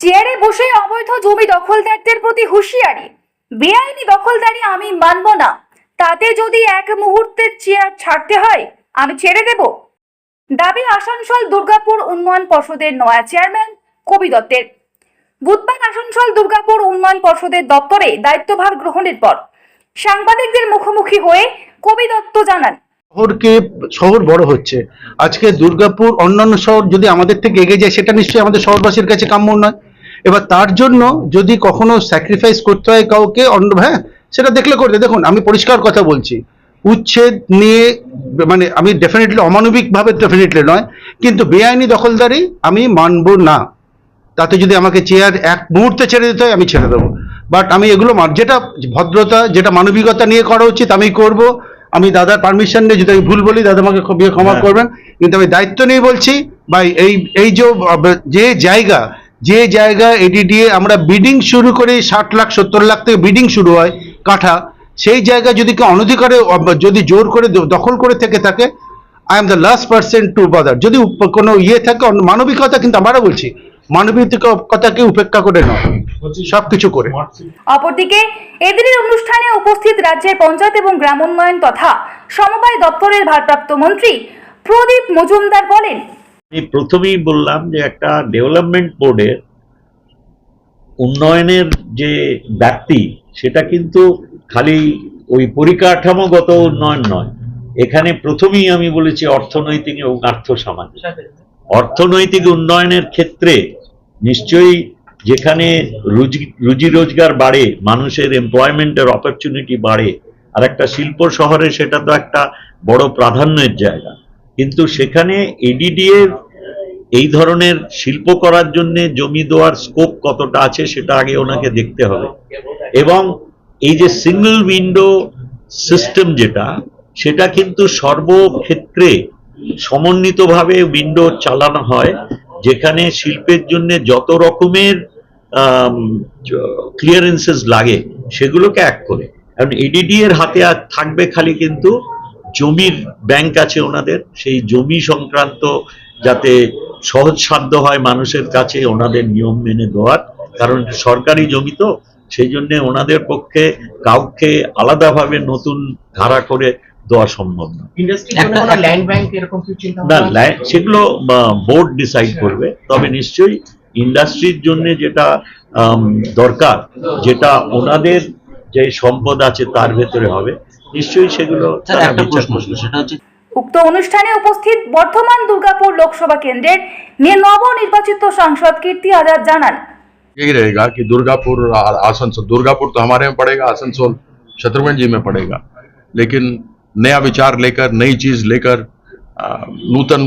চেয়ারে বসে অবৈধ জমি দখলদারদের প্রতি হুঁশিয়ারি। বেআইনি দখলদারি আমি মানব না। তাতে যদি এক মুহূর্তের চেয়ার ছাড়তে হয়, আমি ছেড়ে দেব। দাবি আসানসোল দুর্গাপুর উন্নয়ন পর্ষদের নয়া চেয়ারম্যান কবি দত্তের। বুধবার আসানসোল দুর্গাপুর উন্নয়ন পর্ষদের দপ্তরে দায়িত্বভার গ্রহণের পর সাংবাদিকদের মুখোমুখি হয়ে কবি দত্ত জানান, শহরকে, শহর বড় হচ্ছে। আজকে দুর্গাপুর অন্যান্য শহর যদি আমাদের থেকে এগিয়ে যায়, সেটা নিশ্চয়ই আমাদের শহরবাসীর কাছে কাম্য নয়। এবার তার জন্য যদি কখনো স্যাক্রিফাইস করতে হয় কাউকে অন্য হ্যাঁ সেটা দেখলে করতে দেখুন আমি পরিষ্কার কথা বলছি। উচ্ছেদ নিয়ে মানে আমি ডেফিনেটলি অমানবিক ভাবে ডেফিনেটলি নয় কিন্তু বেআইনি দখলদারি আমি মানব না। তাতে যদি আমাকে চেয়ার এক মুহূর্তে ছেড়ে দিতে হয় আমি ছেড়ে দেবো। বাট আমি এগুলো যেটা ভদ্রতা যেটা মানবিকতা নিয়ে করা উচিত আমি করব। আমি দাদার পারমিশন নিয়ে যদি আমি ভুল বলি দাদা আমাকে ক্ষমা হ্যাঁ। করবেন। কিন্তু আমি দায়িত্ব নিয়ে বলছি বা এই এই যে আহ, যে জায়গা যে জায়গা এডিডিএ আমরা বিডিং শুরু করি, ষাট লাখ, সত্তর লাখ থেকে বিডিং শুরু হয়, কাঠা, সেই জায়গা যদি কেউ অনধিকারে, যদি জোর করে দখল করে থেকে থাকে I am the last person to bother যদি কোনো ইয়ে থাকে মানবিকতা কিন্তু আমরা বলছি মানবিকতাকে উপেক্ষা করে নয় সবকিছু করে। অপরদিকে, এদিনের অনুষ্ঠানে উপস্থিত রাজ্যের পঞ্চায়েত এবং গ্রাম উন্নয়ন তথা সমবায় দপ্তরের ভারপ্রাপ্ত মন্ত্রী প্রদীপ মজুমদার বলেন আমি প্রথমেই বললাম যে একটা ডেভেলপমেন্ট বোর্ডের উন্নয়নের যে ব্যাপ্তি, সেটা কিন্তু খালি ওই পরিকাঠামোগত উন্নয়ন নয়। এখানে প্রথমেই আমি বলেছি অর্থনৈতিক এবং আর্থ সামাজিক। অর্থনৈতিক উন্নয়নের ক্ষেত্রে নিশ্চয়ই যেখানে রুজি রুজি রোজগার বাড়ে, মানুষের এমপ্লয়মেন্টের অপরচুনিটি বাড়ে, আর একটা শিল্প শহরে সেটা তো একটা বড় প্রাধান্যের জায়গা। কিন্তু সেখানে এডিডি এর এই ধরনের শিল্প করার জন্য জমি দেওয়ার স্কোপ কতটা আছে সেটা আগে ওনাকে দেখতে হবে। এবং এই যে সিঙ্গল উইন্ডো সিস্টেম যেটা, সেটা কিন্তু সর্বক্ষেত্রে সমন্বিতভাবে উইন্ডো চালানো হয়, যেখানে শিল্পের জন্য যত রকমের ক্লিয়ারেন্সেস লাগে, সেগুলোকে এক করে। কারণ এডিডি এর হাতে আর থাকবে খালি কিন্তু জমির ব্যাংক আছে ওনাদের সেই জমি সংক্রান্ত যাতে সহজসাধ্য হয় মানুষের কাছে ওনাদের নিয়ম মেনে দেওয়ার কারণ সরকারি জমি তো সেই জন্য ওনাদের পক্ষে কাউকে আলাদাভাবে নতুন ধারা করে দেওয়া সম্ভব না। না সেগুলো বোর্ড ডিসাইড করবে তবে নিশ্চয়ই ইন্ডাস্ট্রির জন্য যেটা দরকার যেটা ওনাদের যে সম্পদ আছে তার ভেতরে হবে। নিশ্চয়ই সেগুলো স্যার তারা একটা বিচার প্রশ্ন করবে। ছিল সেটা হচ্ছে উক্ত অনুষ্ঠানে উপস্থিত বর্ধমান দুর্গাপুর লোকসভা কেন্দ্রের নিয়ে নবনির্বাচিত সাংসদ কীর্তি আজাদ জানান यही रहेगा कि दुर्गापुर और आसनसोल दुर्गापुर तो हमारे में पड़ेगा आसनसोल शत्रुघ्न जी में पड़ेगा लेकिन नया विचार लेकर नई चीज लेकर अ, नूतन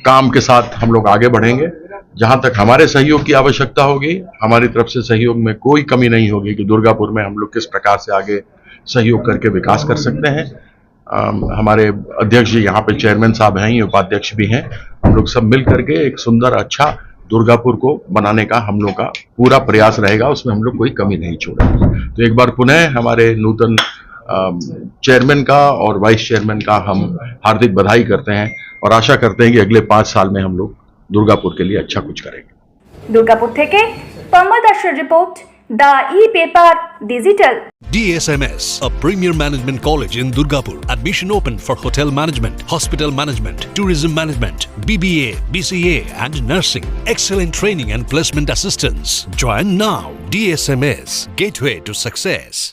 काम के साथ हम लोग आगे बढ़ेंगे जहाँ तक हमारे सहयोग की आवश्यकता होगी, हमारी तरफ़ से सहयोग में कोई कमी नहीं होगी कि दुर्गापुर में हम लोग किस प्रकार से आगे सहयोग करके विकास कर सकते हैं। हमारे अध्यक्ष जी यहाँ पे चेयरमैन साहब हैं, ये उपाध्यक्ष भी हैं। हम लोग सब मिल करके एक सुंदर अच्छा दुर्गापुर को बनाने का हम लोग का पूरा प्रयास रहेगा, उसमें हम लोग कोई कमी नहीं छोड़ेंगे। तो एक बार पुनः हमारे नूतन चेयरमैन का और वाइस चेयरमैन का हम हार्दिक बधाई करते हैं और आशा करते हैं कि अगले पाँच साल में हम लोग दुर्गापुर के लिए अच्छा कुछ करेंगे দুর্গাপুর থেকে তন্ময় দাসের report the e paper digital DSMS, a premier management college in Durgapur. Admission open for hotel management, hospital management, tourism management, BBA, BCA, and nursing. Excellent training and placement assistance. Join now. DSMS, gateway to success.